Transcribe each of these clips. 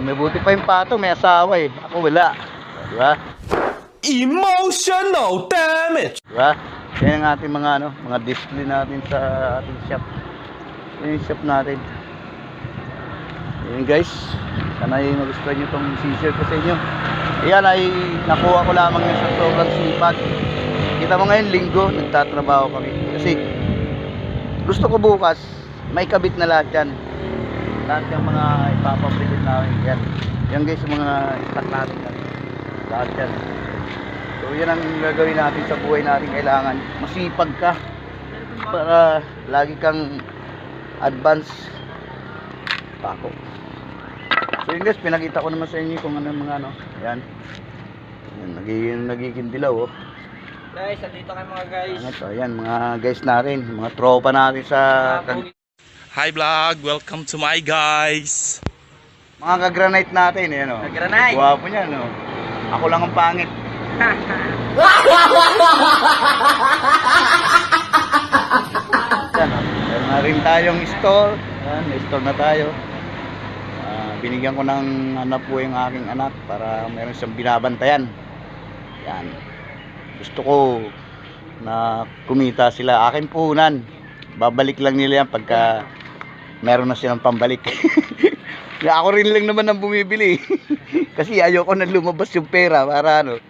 may buti pa yung pato, may asawa eh. Ako wala. Di ba? Emotional damage. Di ba? Yan ang ating mga ano, mga display natin sa ating shop. Yan yung shop natin. Yan guys. Sana ay nagustuhan nyo itong share ko sa inyo. Ayan ay nakuha ko lamang yun sa sobrang sipag. Kita mo ngayon linggo, nagtatrabaho kami. Kasi gusto ko bukas, may kabit na lahat yan. Lahat yung mga ipapabricate namin. Yan. Yan guys, yung mga stock natin. Yan. Lahat yan. So yan ang gagawin natin sa buhay natin kailangan. Masipag ka para lagi kang advance pako. So yun guys, pinakita ko naman sa inyo kung ano yung mga ano. Yan. Yan, nagiging, nagiging dilaw oh. Guys, andito kayo mga guys. Ano to? Yan, mga guys natin, mga tropa natin sa Hi vlog, welcome to my guys. mga ka-granite natin, yan oh. Ka-granite. Guwapo niya, no. Ako lang ang pangit. Yan, oh. Meron na rin tayong store. Yan, may store na tayo. Ah, binigyan ko ng anak po yung aking anak para meron siyang binabantayan. Yan. Gusto ko na kumita sila. Akin puhunan. Babalik lang nila yan pagka meron na silang pambalik. Kaya ako rin lang naman ang bumibili. Kasi ayoko na lumabas yung pera para ano.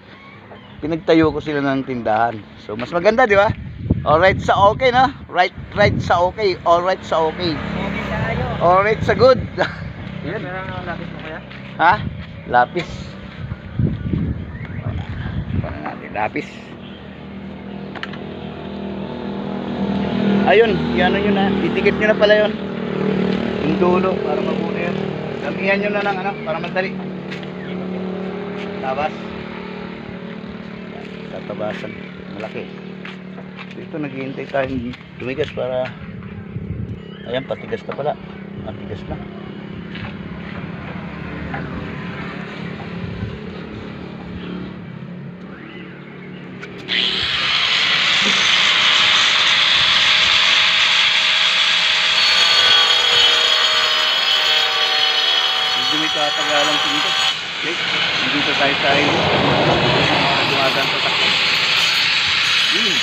Pinagtayo ko sila ng tindahan. So mas maganda, di ba? Alright sa okay na. Right right sa okay. Alright sa okay. Alright sa good. Ang lapis mo kuya. ha? Lapis. Para natin lapis. Ayun, yan yun na. Itikit nyo na pala yun. Yung dulo para mabuno yun. Damihan nyo na ng ano, para madali. Tabas. Tatabasan. Malaki. Dito naghihintay tayong tumigas para Ayan, patigas na pala. Patigas na. Medyo may katagalang pinto. Okay? Dito tayo sa highway. Dumadaan sa takbo. Yun.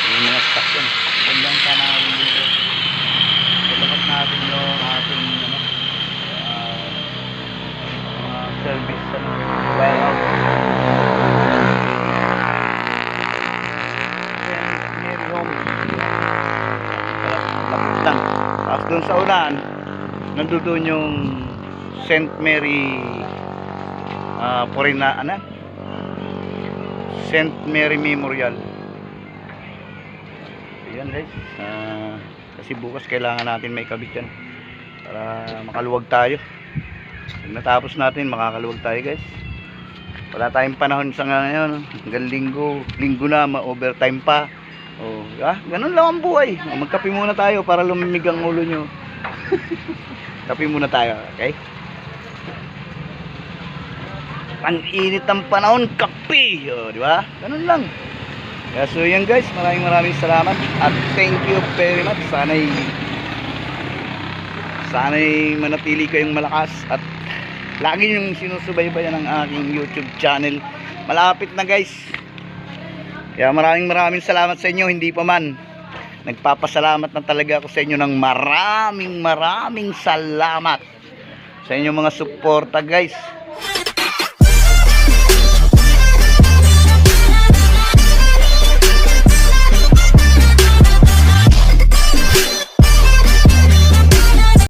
Yung mga stock yan. Gandang tanawin dito. Salamat natin yung ating ano, ah, mga service ano, Home. Lapit lang. Tapos dun sa unahan, nandoon yung St. Mary ah Porina, ano? St. Mary Memorial. Ayan guys. Ah, kasi bukas kailangan natin may kabit yan. Para makaluwag tayo. Pag natapos natin, makakaluwag tayo guys. Wala tayong panahon sa ngayon. Hanggang linggo. Linggo na, ma-overtime pa. Oh, ah, ganun lang ang buhay. Magkape muna tayo para lumimig ang ulo nyo. Kape muna tayo, okay? Ang init ng panahon, kape! O, di ba? Ganun lang. Kaya so yan guys, maraming maraming salamat at thank you very much. Sana'y sana'y manatili kayong malakas at lagi yung sinusubaybayan ng aking YouTube channel. Malapit na guys. Kaya maraming maraming salamat sa inyo, hindi pa man. Nagpapasalamat na talaga ako sa inyo ng maraming maraming salamat sa inyong mga suporta guys.